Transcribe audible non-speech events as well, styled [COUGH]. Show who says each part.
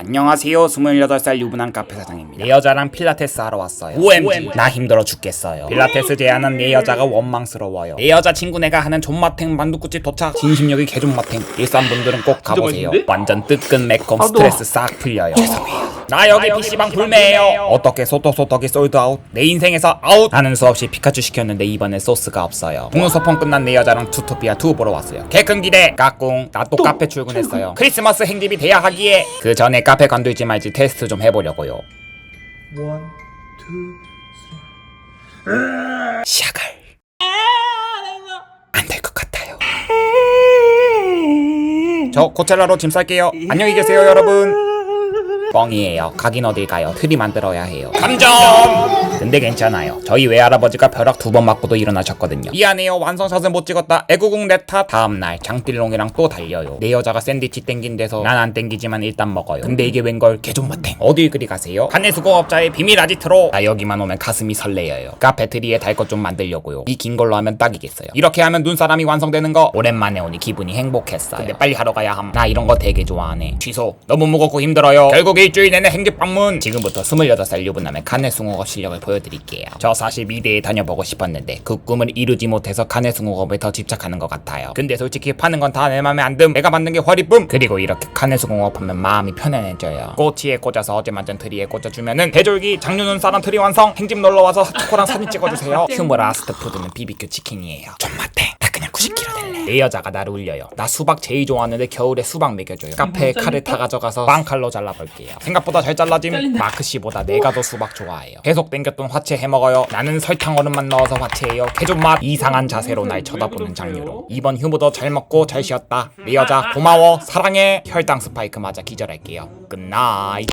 Speaker 1: 안녕하세요. 28살 유부남 카페 사장입니다. 내 여자랑 필라테스 하러 왔어요. OMG 나 힘들어 죽겠어요. 필라테스 제안한 내 여자가 원망스러워요. 내 여자 친구네가 하는 존맛탱 만두국집 도착. 진심력이 개존맛탱. 일산 분들은 꼭 가보세요? 완전 뜨끈 매콤
Speaker 2: 아,
Speaker 1: 스트레스 싹 풀려요. 죄송해요 나 여기 PC방 불매해요. 어떻게 소떡소떡이 솔드아웃 내 인생에서 아웃 하는 수 없이 피카츄 시켰는데 이번엔 소스가 없어요. 동서폰 끝난 내 여자랑 투토피아 2 보러 왔어요. 개큰 기대! 까꿍! 나 또 카페 출근했어요. 크리스마스 행집이 돼야 하기에 그 전에 카페 관두지 말지 테스트 좀 해보려고요.
Speaker 2: One, two,
Speaker 1: 시작을. 안될 것 같아요. [LAUGHS] 저 코첼라로 짐 쌀게요. 안녕히 계세요 여러분 뻥이에요. 가긴 어딜 가요? 틀이 만들어야 해요. 감정 근데 괜찮아요. 저희 외할아버지가 벼락 두 번 맞고도 일어나셨거든요. 미안해요. 완성샷은 못 찍었다. 애구궁 레타 다음날 장띠롱이랑 또 달려요. 내 여자가 샌드위치 땡긴 데서 난 안 땡기지만 일단 먹어요. 근데 이게 웬걸? 개존맛탱 어딜 그리 가세요? 한해수공업자의 비밀 아지트로! 나 여기만 오면 가슴이 설레어요. 카페 트리에 달 것 좀 만들려고요. 이 긴 걸로 하면 딱이겠어요. 이렇게 하면 눈사람이 완성되는 거? 오랜만에 오니 기분이 행복했어요. 근데 빨리 하러 가야 함. 나 이런 거 되게 좋아하네. 취소. 너무 무겁고 힘들어요. 결국 일주일 내내 행집 방문. 지금부터 28살 유부남의 카네숭어업 실력을 보여드릴게요. 저 사실 미대에 다녀보고 싶었는데 그 꿈을 이루지 못해서 카네숭어업에 더 집착하는 것 같아요. 근데 솔직히 파는 건 다 내 맘에 안 듦 내가 만든 게 화리쁨. 그리고 이렇게 카네숭어업 하면 마음이 편안해져요. 꼬치에 꽂아서 어제 만든 트리에 꽂아주면은 대졸기 장윤훈 사람 트리 완성. 행집 놀러 와서 초코랑 사진 찍어주세요. [LAUGHS] 휴머 라스트 푸드는 비비큐 치킨이에요. 존맛탱 나 그냥 90kg 될래 내 여자가 나를 울려요. 나 수박 제일 좋아하는데 겨울에 수박 먹여줘요. 카페에 칼을 타 가져가서 빵칼로 잘라볼게요. 생각보다 잘 잘라짐. 마크 씨보다 내가 더 수박 좋아해요. 계속 땡겼던 화채 해먹어요. 나는 설탕 얼음만 넣어서 화채예요. 개존맛. 이상한 자세로 날 쳐다보는 장르로. 이번 휴무도 잘 먹고 잘 쉬었다. 내 여자 고마워. 사랑해. 혈당 스파이크 맞아. 기절할게요. 끝나잇